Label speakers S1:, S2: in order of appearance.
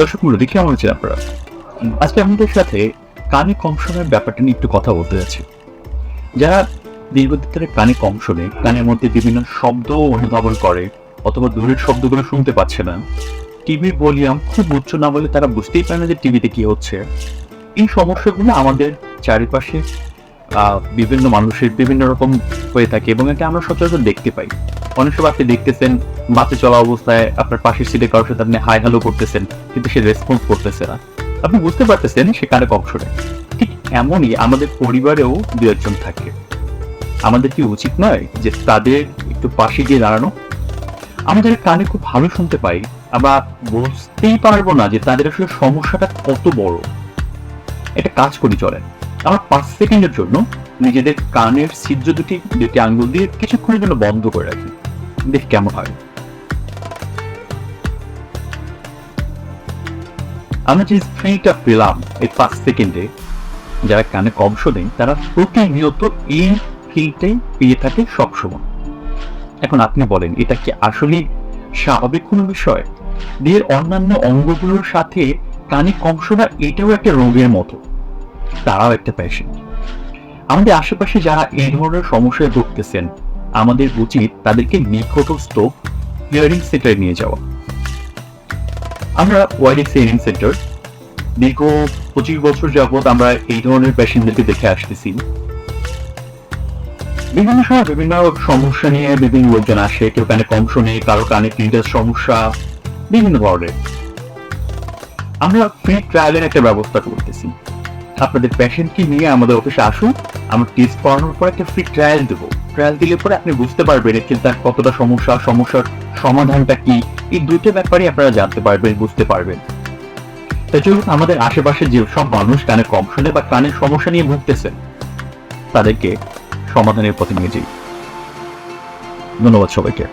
S1: দর্শক মূল্য দেখে কেমন আছেন আপনারা? আজকে আমাদের সাথে কানে কম শোনার ব্যাপারটা নিয়ে একটু কথা বলতে যাচ্ছি। যারা দীর্ঘদিন ধরে কানে কম শোনে, কানের মধ্যে বিভিন্ন শব্দ অনুধাবন করে, অথবা দূরের শব্দগুলো শুনতে পাচ্ছে না টিভির ভলিউম খুব উচ্চ না বলে তারা বুঝতেই পারে না যে টিভিতে কি হচ্ছে। এই সমস্যাগুলো আমাদের চারিপাশে বিভিন্ন মানুষের বিভিন্ন রকম হয়ে থাকে এবং এটা আমরা সচরাচর দেখতে পাই। অনেক সময় আপনি দেখতেছেন, বাসে চলা অবস্থায় আপনার পাশের সিটে কারোর সাথে আপনি হাই হ্যালো করতেছেন, কিন্তু সে রেসপন্স করতেছে না। আপনি বুঝতে পারতেছেন সে কানে কম শোনে ঠিক এমনই আমাদের পরিবারেও দু একজন থাকে। আমাদের কি উচিত নয় যে তাদের একটু পাশে গিয়ে দাঁড়ানো? আমাদের কানে খুব ভালো শুনতে পাই। আমরা বুঝতেই পারব না যে তাদের আসলে সমস্যাটা কত বড়। এটা কাজ করি চলেন। আমরা পাঁচ সেকেন্ডের জন্য নিজেদের কানের ছিদ্র দুটি দুটি আঙ্গুল দিয়ে কিছুক্ষণের জন্য বন্ধ করে রাখি। দেখ কেমন হয়। আমরা যে স্প্রেটা পেলাম এই পাঁচ সেকেন্ডে যারা কানে কম শোনেন, তারা প্রতিনিয়ত এই ফিলটাই পেয়ে থাকে সবসময়। এখন আপনি বলেন, এটা কি আসলে স্বাভাবিক কোনো বিষয়? দেহের অন্যান্য অঙ্গগুলোর সাথে কানে কম শোনা এটাও একটা রোগের মতো। তারাও একটা পেশেন্ট আমাদের আশেপাশে যারা এই ধরনের সমস্যায় ভুগতেছেন আমাদের উচিত তাদেরকে নিকটস্থ হিয়ারিং সেন্টারে নিয়ে যাওয়া। আমরা ওয়াইডেক্স হিয়ারিং সেন্টার দীর্ঘ পঁচিশ বছর যাবত আমরা এই ধরনের পেশেন্টদেরকে দেখে আসতেছি। বিভিন্ন সময় বিভিন্ন সমস্যা নিয়ে বিভিন্ন লোকজন আসে, কেউ কানে কম শোনে কারও কানে প্রিন্টার সমস্যা, বিভিন্ন ধরনের। আমরা ফ্রি ট্রায়ালের একটা ব্যবস্থা করতেছি। আপনাদের পেশেন্টকে নিয়ে আমাদের অফিসে আসুন, আমরা টেস্ট করানোর পর একটা ফ্রি ট্রায়াল দেবো। ট্রায়াল দিলে পরে আপনি বুঝতে পারবেন এতে তার কতটা সমস্যা, সমস্যার সমাধানটা কি। এই দুটো ব্যাপারে আপনারা জানতে পারবেন, বুঝতে পারবেন। তাই চলুন, আমাদের আশেপাশে যে সব মানুষ কানে কম শুনে বা কানের সমস্যা নিয়ে ভুগতেছেন, তাদেরকে সমাধানের পথে নিয়ে যাই। ধন্যবাদ সবাইকে।